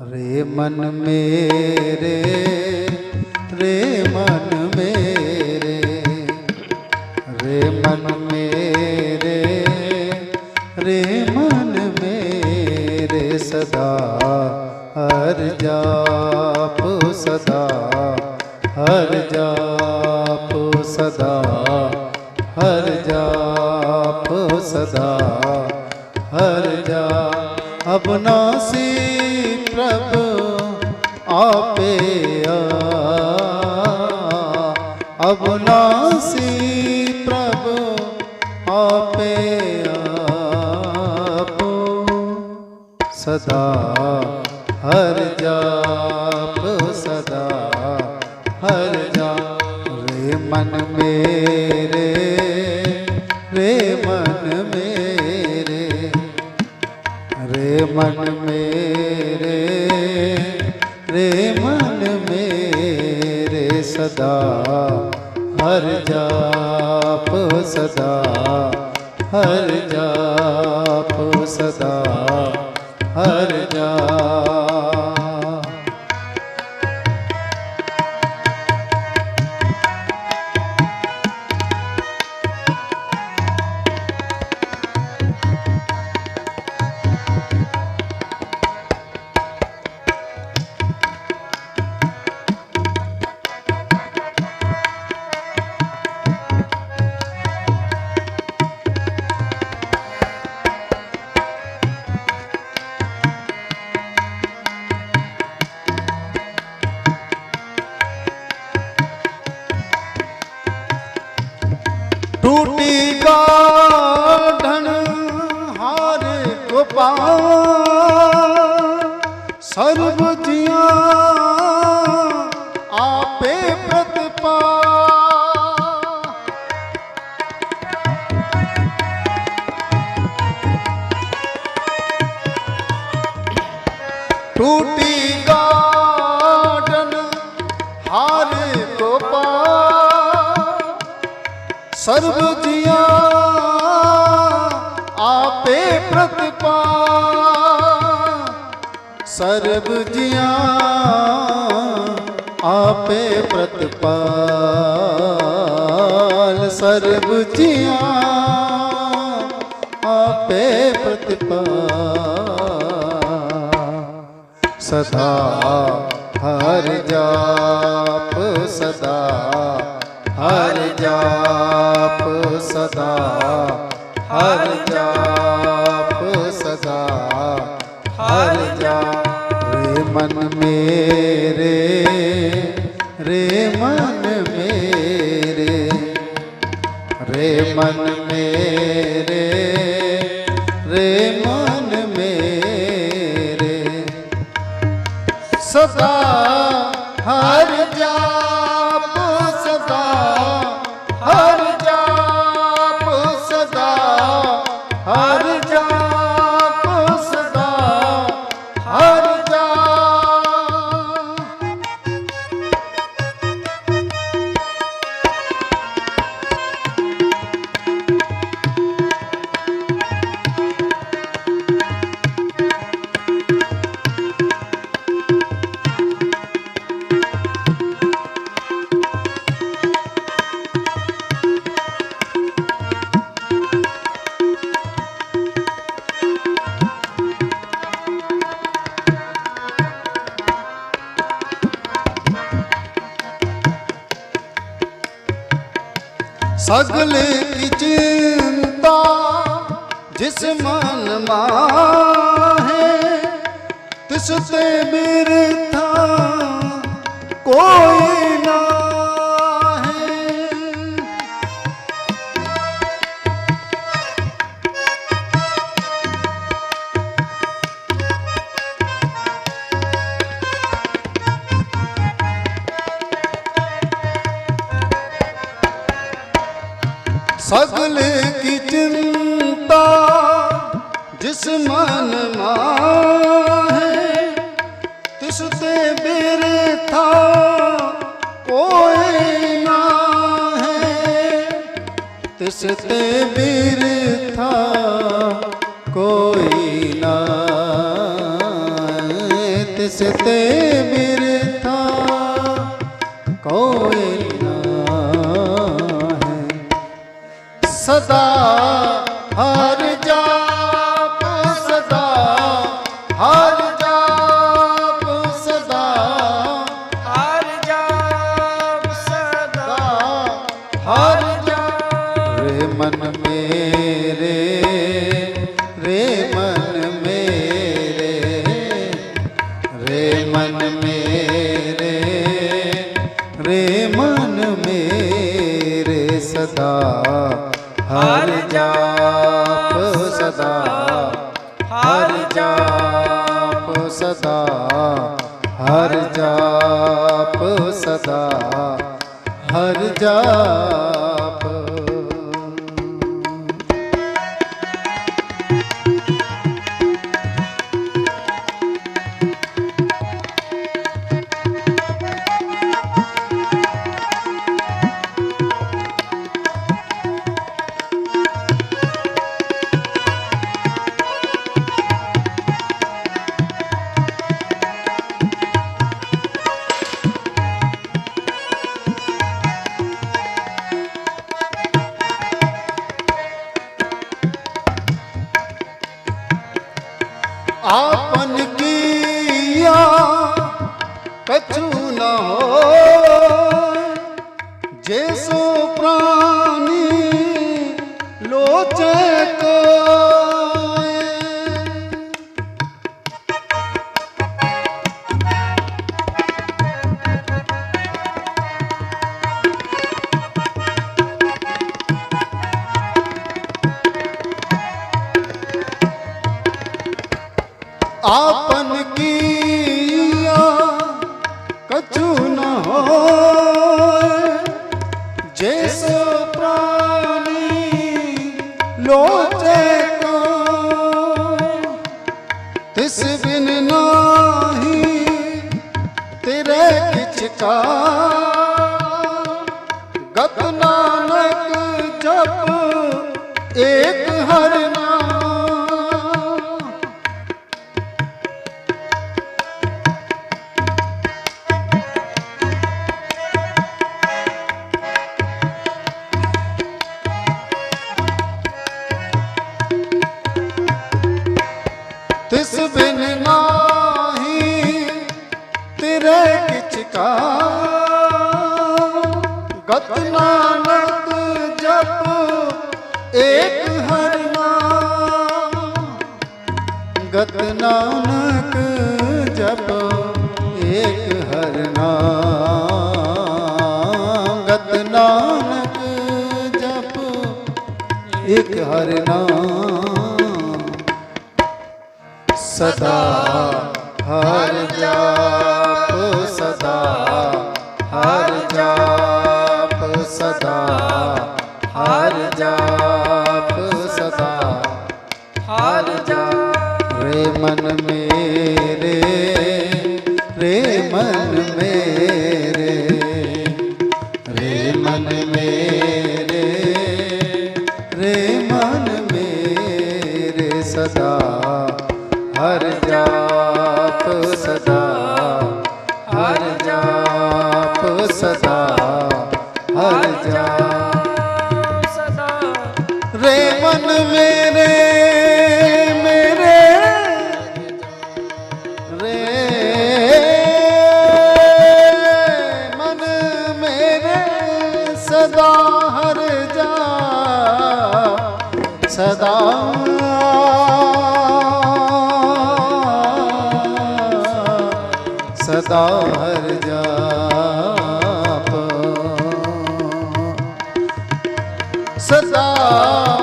रे मन मेरे रे मन मेरे रे मन मेरे रे मन मेरे सदा हर जाप सदा हर जाप सदा हर जाप सदा हर जाप अब नसीब प्रभु आपे अब नसीब प्रभु आपे आप सदा मन मेरे रे मन मेरे सदा हर जाप सदा हर जाप सदा हर जाप टूटी धन हार गोपा सर्व जिया आपे प्रतिपा टूटी गा सर्व दिया आपे प्रतिपा सर्व जिया आपे प्रतिपाल सर्व जिया आपे प्रतिपाल सदा हर जाप सदा સદા હર જાપ સદા હર જાપ રે મન મેરે રે મન મેરે રે મન મેરે રે મન મેરે સદા सगल की चिंता जिस मन माहे तिसते बिरथा कोई ਜਿਸ ਮਨ ਮਾਹੇ ਤਿਸ ਤੇ ਬਿਰਥਾ ਕੋਈ ਨਾ ਹੈ ਤਿਸ ਤੇ ਬਿਰਥਾ ਕੋਈ ਨਾ ਤਿਸ ਤੇ ਬਿਰਥਾ ਕੋਈ ਨਾ ਹੈ ਸਦਾ ਹਰ ਸਦਾ ਹਰ ਜਾਪ ਸਦਾ ਹਰ ਜਾਪ ਸਦਾ ਹਰ ਜਾਪ ਸਦਾ ਹਰ ਜਾਪ ਕਛੂ ਨਾ ਹੋ ਜੇ ਸੋ ਪ੍ਰਾਨੀ ਲੋਚੇ ਕੋ ਲੋਚੇ ਕੋ ਤਿਸ ਬਿਨ ਨਾਹੀ ਤੇਰੇ ਕਿਛ ਕਾ किछ का गत नानक जप एक हर नाम गत नानक जप एक हर नाम गत नानक जप एक हर नाम सदा ਹਰ ਜਾਪ ਸਦਾ ਹਰ ਜਾਪ ਸਦਾ ਹਰ ਜਾਪ ਸਦਾ ਰੇ ਮਨ ਵੇ सदा